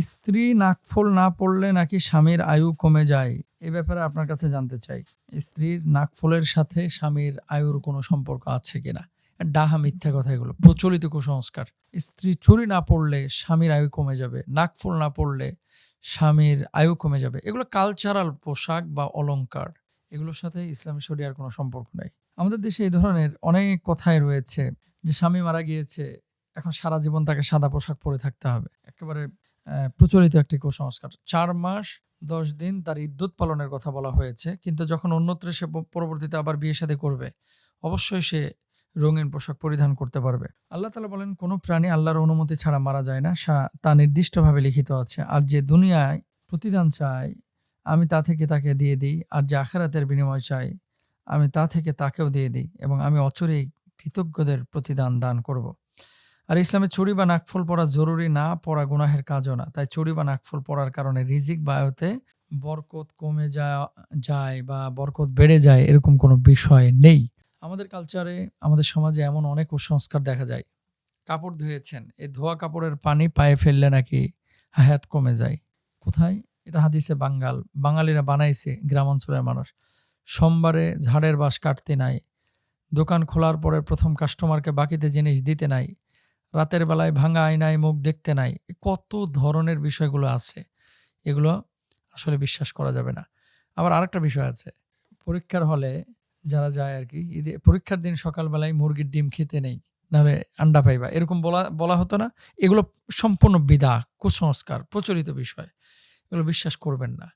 স্ত্রী নাকফল না পড়লে নাকি স্বামীর আয়ু কমে যায়? এ ব্যাপারে আপনার কাছে জানতে চাই। স্ত্রীর নাকফলের সাথে স্বামীর আয়ুর কোনো সম্পর্ক আছে কিনা? ডাহা মিথ্যা কথা এগুলো। প্রচলিত কুসংস্কার। স্ত্রী চুরি না পড়লে স্বামীর আয়ু কমে যাবে। নাকফল না পড়লে স্বামীর আয়ু কমে যাবে। এগুলো কালচারাল পোশাক বা অলংকার। এগুলোর সাথে ইসলাম শরিয়ার কোনো সম্পর্ক নেই। আমাদের দেশে এই ধরনের অনেক কথাই রয়েছে যে স্বামী মারা গিয়েছে, এখন সারা জীবন তাকে সাদা পোশাক পরে থাকতে হবে। একেবারে প্রচলিত একটি কুসংস্কার। চার মাস, দশ দিন তার ইদ্যুৎ পালনের কথা বলা হয়েছে, কিন্তু যখন অন্যত্র সে পরবর্তীতে আবার বিয়ে শাদী করবে, অবশ্যই সে রঙিন পোশাক পরিধান করতে পারবে। আল্লাহ তালা বলেন, কোনো প্রাণী আল্লাহর অনুমতি ছাড়া মারা যায় না তা নির্দিষ্টভাবে লিখিত আছে। আর যে দুনিয়ায় প্রতিদান চায়, আমি তা থেকে তাকে দিয়ে দিই, আর যে আখেরাতের বিনিময় চাই আমি তা থেকে তাকেও দিয়ে দিই, এবং আমি অচরেই কৃতজ্ঞদের প্রতিদান দান করব। আর ইসলামে চুরি বা নাকফল পড়া জরুরি না, পড়া গুনাহের কাজও না। তাই চুরি বা নাকফল পড়ার কারণে রিজিক বা আয়তে বরকত কমে যায় বা বরকত বেড়ে যায় এরকম কোনো বিষয় নেই। আমাদের কালচারে আমাদের সমাজে এমন অনেক কুসংস্কার দেখা যায়। কাপড় ধুয়েছেন, এই ধোয়া কাপড়ের পানি পায়ে ফেললে নাকি হায়াত কমে যায়। কোথায়? এটা হাদিসে বাঙ্গাল। বাঙালিরা বানাইছে গ্রাম অঞ্চলের মানুষ। সোমবারে ঝাড়ের বাস কাটতে নাই, দোকান খোলার পরে প্রথম কাস্টমারকে বাকিতে জিনিস দিতে নাই রাতের বেলায় ভাঙা আয়নায় মুখ দেখতে নাই। কত ধরনের বিষয়গুলো আছে, এগুলো আসলে বিশ্বাস করা যাবে না। আবার আরেকটা বিষয় আছে, পরীক্ষার হলে যারা যায় আর কি পরীক্ষার দিন সকালবেলায় মুরগির ডিম খেতে নেই, নাহলে আন্ডা পাইবা, এরকম বলা বলা হতো না। এগুলো সম্পূর্ণ বিদা, কুসংস্কার, প্রচলিত বিষয়, এগুলো বিশ্বাস করবেন না।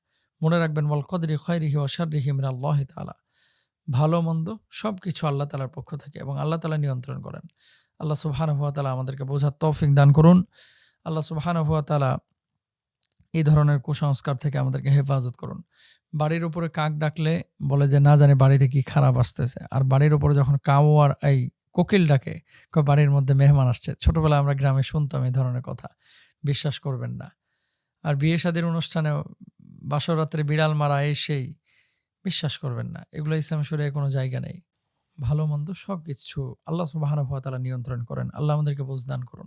মনে রাখবেন বল কদরি খয়রিহি ওয়াশারিহি মিন আল্লাহ তাআলা। ভালো, মন্দ সব কিছু আল্লাহ তালার পক্ষ থেকে এবং আল্লাহ তালা নিয়ন্ত্রণ করেন। আল্লাহ সুবহান হুয়া তালা আমাদেরকে বোঝার তৌফিক দান করুন। আল্লাহ সুবহান হুয়া তালা এই ধরনের কুসংস্কার থেকে আমাদেরকে হেফাজত করুন। বাড়ির উপরে কাক ডাকলে বলে যে, না জানি বাড়িতে কি খারাপ আসতেছে। আর বাড়ির উপরে যখন কাউ আর এই কোকিল ডাকে বাড়ির মধ্যে মেহমান আসছে। ছোটবেলায় আমরা গ্রামে শুনতাম এই ধরনের কথা। বিশ্বাস করবেন না। আর বিয়ে শাদীর অনুষ্ঠানে বাসরাত্রে বিড়াল মারা এই সেই বিশ্বাস করবেন না। এগুলো ইসলাম শরীরে কোনো জায়গা নেই। ভালো, মন্দ সব কিছু আল্লাহ সুবাহ নিয়ন্ত্রণ করেন। আল্লাহ আমাদেরকে বোঝদান করুন।